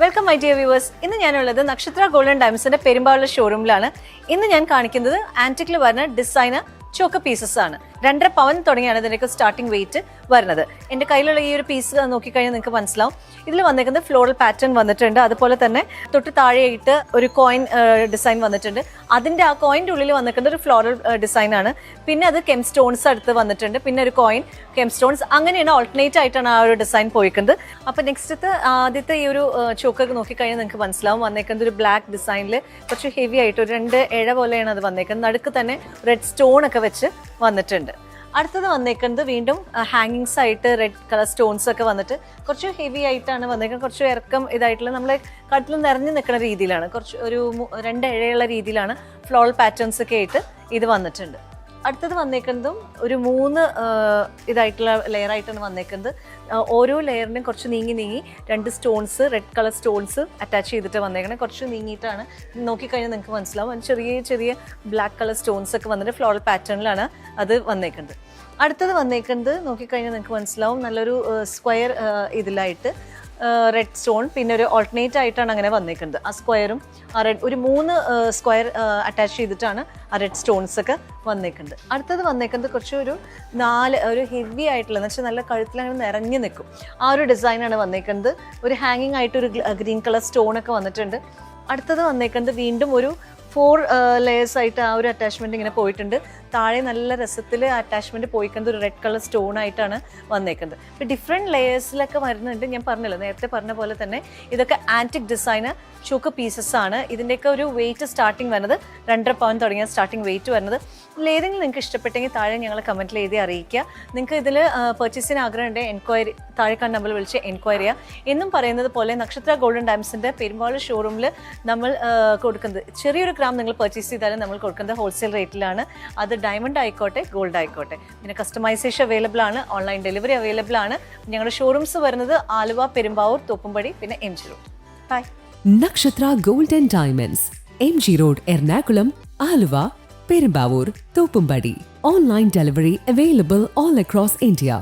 Welcome my dear viewers ഇന്ന് ഞാനുള്ളത് നക്ഷത്ര ഗോൾഡൻ ഡയമണ്ട്സിന്റെ പെരുമ്പാവൂർ ഷോറൂമിലാണ് ഇന്ന് ഞാൻ കാണിക്കുന്നത് ആന്റിക്കിൽ വരുന്ന ഡിസൈനർ ചോക്ക പീസസ് ആണ്. രണ്ടര പവൻ തുടങ്ങിയാണ് ഇതിന്റെയൊക്കെ സ്റ്റാർട്ടിംഗ് വെയിറ്റ് വരുന്നത്. എന്റെ കയ്യിലുള്ള ഈ ഒരു പീസ് നോക്കിക്കഴിഞ്ഞാൽ നിങ്ങൾക്ക് മനസ്സിലാവും. ഇതിൽ വന്നേക്കുന്നത് ഫ്ലോറൽ പാറ്റേൺ വന്നിട്ടുണ്ട്. അതുപോലെ തന്നെ തൊട്ട് താഴെയായിട്ട് ഒരു കോയിൻ ഡിസൈൻ വന്നിട്ടുണ്ട്. അതിന്റെ ആ കോയിന്റെ ഉള്ളിൽ വന്നിരിക്കുന്ന ഒരു ഫ്ലോറൽ ഡിസൈൻ ആണ്. പിന്നെ അത് കെം സ്റ്റോൺസ് അടുത്ത് വന്നിട്ടുണ്ട്. പിന്നെ ഒരു കോയിൻ കെം സ്റ്റോൺസ് അങ്ങനെയാണ് ഓൾട്ടർനേറ്റ് ആയിട്ടാണ് ആ ഒരു ഡിസൈൻ പോയിക്കുന്നത്. അപ്പോൾ നെക്സ്റ്റത്തെ ആദ്യത്തെ ഈ ഒരു ചോക്കൊക്കെ നോക്കിക്കഴിഞ്ഞാൽ നിങ്ങൾക്ക് മനസ്സിലാവും. വന്നേക്കുന്നത് ഒരു ബ്ലാക്ക് ഡിസൈനിൽ കുറച്ച് ഹെവി ആയിട്ട് ഒരു രണ്ട് ഇഴ പോലെയാണ് അത് വന്നേക്കുന്നത്. നടുക്ക് തന്നെ റെഡ് സ്റ്റോൺ ഒക്കെ വെച്ച് വന്നിട്ടുണ്ട്. അടുത്തത് വന്നേക്കുന്നത് വീണ്ടും ഹാങ്ങിങ്സ് ആയിട്ട് റെഡ് കളർ സ്റ്റോൺസ് ഒക്കെ വന്നിട്ട് കുറച്ച് ഹെവി ആയിട്ടാണ് വന്നേക്കുന്നത്. കുറച്ച് ഇറക്കം ഇതായിട്ടുള്ള നമ്മളെ കട്ടിൽ നിറഞ്ഞു നിൽക്കുന്ന രീതിയിലാണ്. കുറച്ച് ഒരു രണ്ട് ഇഴയുള്ള രീതിയിലാണ് ഫ്ലോൾ പാറ്റേൺസ് ഒക്കെ ആയിട്ട് ഇത് വന്നിട്ടുണ്ട്. അടുത്തത് വന്നേക്കുന്നതും ഒരു മൂന്ന് ഇതായിട്ടുള്ള ലെയർ ആയിട്ടാണ് വന്നേക്കുന്നത് ഓരോ ലെയറിനും കുറച്ച് നീങ്ങി നീങ്ങി രണ്ട് stones red colour stones attach ചെയ്തിട്ട് വന്നേക്കണം. കുറച്ച് നീങ്ങിയിട്ടാണ്. നോക്കിക്കഴിഞ്ഞാൽ നിങ്ങൾക്ക് മനസ്സിലാവും. അതിന് ചെറിയ ചെറിയ ബ്ലാക്ക് കളർ സ്റ്റോൺസ് ഒക്കെ വന്നിട്ട് ഫ്ലോറൽ പാറ്റേണിലാണ് അത് വന്നേക്കുന്നത്. അടുത്തത് വന്നേക്കുന്നത് നോക്കിക്കഴിഞ്ഞാൽ നിങ്ങൾക്ക് മനസ്സിലാവും. നല്ലൊരു സ്ക്വയർ ഇതിലായിട്ട്. റെഡ് സ്റ്റോൺ പിന്നെ ഒരു ഓൾട്ടർനേറ്റ് ആയിട്ടാണ് അങ്ങനെ വന്നേക്കുന്നത്. ആ സ്ക്വയറും ആ റെഡ് ഒരു മൂന്ന് സ്ക്വയർ അറ്റാച്ച് ചെയ്തിട്ടാണ് ആ റെഡ് സ്റ്റോൺസ് ഒക്കെ വന്നേക്കുന്നത്. അടുത്തത് വന്നേക്കുന്നത് കുറച്ച് ഒരു നാല് ഒരു ഹെവി ആയിട്ടുള്ള എന്ന് വെച്ചാൽ നല്ല കഴുത്തിൽ അങ്ങനെ നിറഞ്ഞു നിൽക്കും. ആ ഒരു ഡിസൈനാണ് വന്നേക്കുന്നത്. ഒരു ഹാങ്ങിങ് ആയിട്ട് ഒരു ഗ്രീൻ കളർ സ്റ്റോൺ ഒക്കെ വന്നിട്ടുണ്ട്. അടുത്തത് വന്നേക്കുന്നത് വീണ്ടും ഒരു ഫോർ ലെയേഴ്സ് ആയിട്ട് ആ ഒരു അറ്റാച്ച്മെന്റ് ഇങ്ങനെ പോയിട്ടുണ്ട്. താഴെ നല്ല രസത്തിൽ അറ്റാച്ച്മെന്റ് പോയിക്കുന്നത് ഒരു റെഡ് കളർ സ്റ്റോൺ ആയിട്ടാണ് വന്നേക്കുന്നത്. ഇപ്പം ഡിഫറെന്റ് ലെയേഴ്സിലൊക്കെ വരുന്നുണ്ട്. ഞാൻ പറഞ്ഞല്ലോ നേരത്തെ പറഞ്ഞ പോലെ തന്നെ ഇതൊക്കെ ആന്റിക് ഡിസൈന് ചുക്ക് പീസസ് ആണ്. ഇതിന്റെയൊക്കെ ഒരു വെയിറ്റ് സ്റ്റാർട്ടിങ് വരുന്നത് രണ്ടര പവൻ തുടങ്ങിയ സ്റ്റാർട്ടിങ് വെയിറ്റ് വരുന്നത്. ഇതിലേതെങ്കിലും നിങ്ങൾക്ക് ഇഷ്ടപ്പെട്ടെങ്കിൽ താഴെ ഞങ്ങൾ കമന്റിൽ എഴുതി അറിയിക്കുക. നിങ്ങൾക്ക് ഇതിൽ പർച്ചേസിന് ആഗ്രഹമുണ്ടെങ്കിൽ എൻക്വയറി താഴെ നമ്മൾ വിളിച്ച് എൻക്വയറി ചെയ്യുക. എന്നും പറയുന്നത് പോലെ നക്ഷത്ര ഗോൾഡൻ ഡാംസിന്റെ പെരുമ്പാളൂർ ഷോറൂമിൽ നമ്മൾ കൊടുക്കുന്നത്. ചെറിയൊരു ഗ്രാം നിങ്ങൾ പർച്ചേസ് ചെയ്താലും നമ്മൾ കൊടുക്കുന്നത് ഹോൾസെയിൽ റേറ്റിലാണ് അത് ഡയമണ്ട് ആയിക്കോട്ടെ ഗോൾഡ് ആയിക്കോട്ടെ. പിന്നെ കസ്റ്റമൈസേഷൻ അവൈലബിൾ ആണ് ഓൺലൈൻ ഡെലിവറി അവൈലബിൾ ആണ്. ഞങ്ങളുടെ ഷോറൂംസ് വരുന്നത് ആലുവ പെരുമ്പാവൂർ തോപ്പുംപടി പിന്നെ M G road by Nakshatra gold and diamonds M G road Ernakulam Aluva Perumbavoor Thoppumpady. Online delivery available all across India